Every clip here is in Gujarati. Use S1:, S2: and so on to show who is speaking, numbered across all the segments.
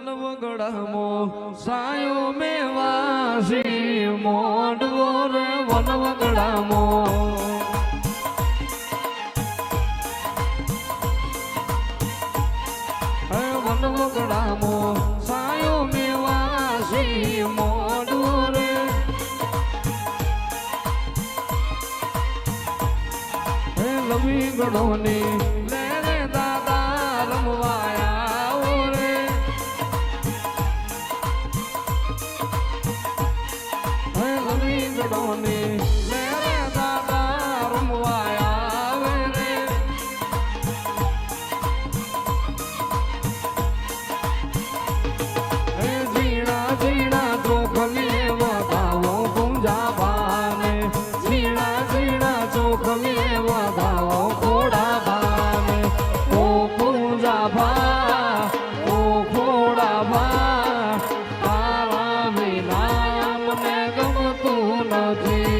S1: વનવગડામો સાયો મેવાસી મોડવો રે વનવગડામો વનવગડામો સાયો મેવાસી Yeah.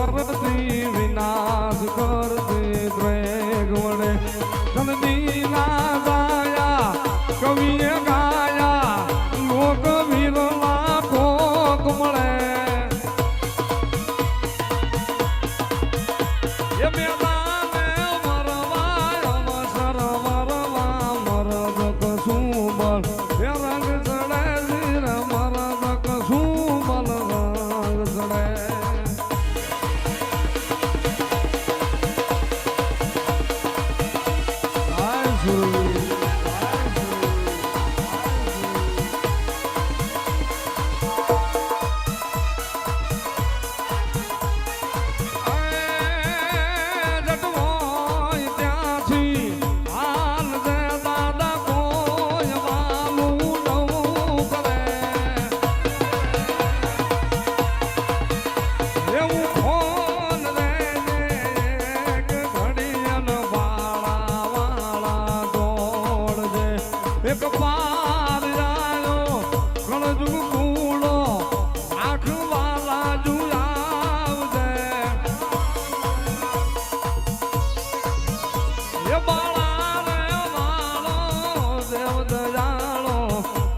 S1: એક પાર રાયો કળજુ કૂડો આઠવાલા જુલાવ દે એ બાળાને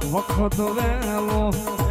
S1: વખત વેલો